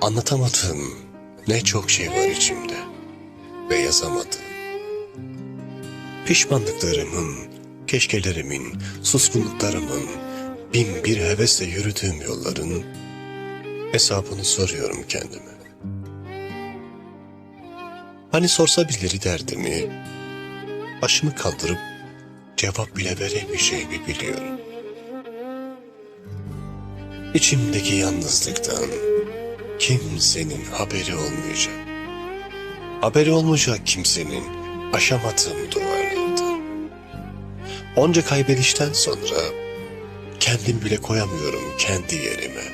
Anlatamadığım ne çok şey var içimde ve yazamadım. Pişmanlıklarımın, keşkelerimin, suskunluklarımın, bin bir hevesle yürüdüğüm yolların hesabını soruyorum kendime. Hani sorsa birileri derdimi, başımı kaldırıp cevap bile veremeyeceğimi biliyorum. İçimdeki yalnızlıktan kimsenin haberi olmayacak. Haberi olmayacak kimsenin aşamadığım duvarlardan. Onca kaybedişten sonra kendim bile koyamıyorum kendi yerime.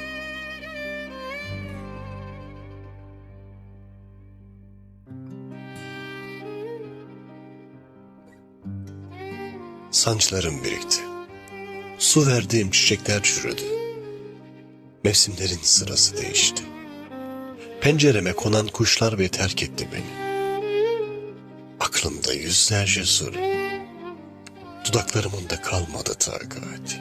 Sancılarım birikti. Su verdiğim çiçekler çürüdü. Mevsimlerin sırası değişti. Pencereme konan kuşlar ve terk etti beni. Aklımda yüzlerce soru. Dudaklarımın da kalmadı takati.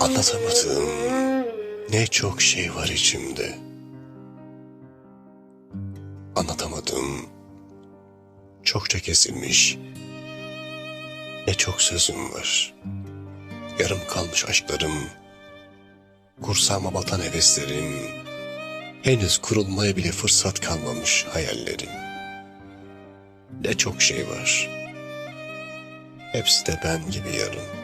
Anlatamadığım ne çok şey var içimde. Anlatamadığım çokça kesilmiş ne çok sözüm var. Yarım kalmış aşklarım, kursağıma batan heveslerim, henüz kurulmaya bile fırsat kalmamış hayallerim. Ne çok şey var. Hepsi de ben gibi yarım.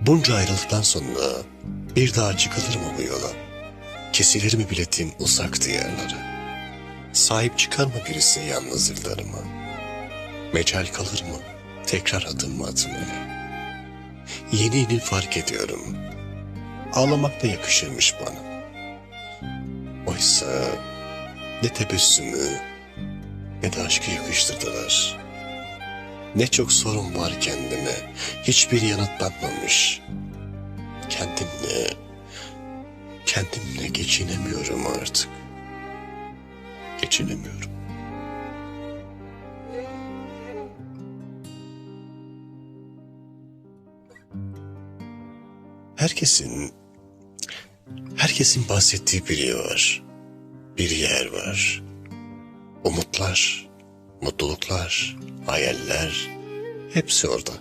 Bunca ayrılıktan sonra bir daha çıkılır mı bu yola? Kesilir mi biletim uzak diyarlara? Sahip çıkar mı birisi yalnız yıllarıma? Mecal kalır mı tekrar adım atmaya? Yeni yeni fark ediyorum. Ağlamak da yakışırmış bana. Oysa ne tebessümü ne de aşkı yakıştırdılar. Ne çok sorun var kendime. Hiçbir yanıtlanmamış. Kendimle, kendimle geçinemiyorum artık. Geçinemiyorum. Herkesin, herkesin bahsettiği biri var. Bir yer var. Umutlar, mutluluklar, hayaller hepsi orada.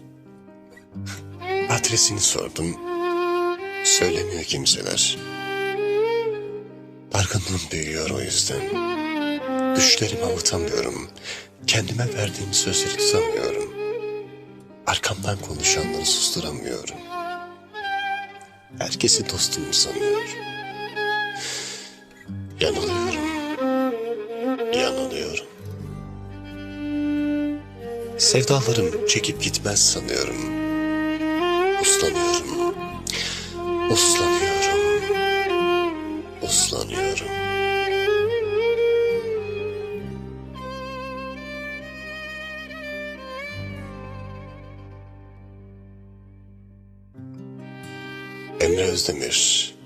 Adresini sordum. Söylemiyor kimseler. Dargınlığım büyüyor o yüzden. Düşlerimi avutamıyorum. Kendime verdiğim sözleri tutamıyorum. Arkamdan konuşanları susturamıyorum. Herkesi dostum sanıyor. Yanılıyorum. Yanılıyorum. Sevdalarım çekip gitmez sanıyorum. Uslanıyorum. Uslanıyorum. Uslanıyorum. emrinizdedir.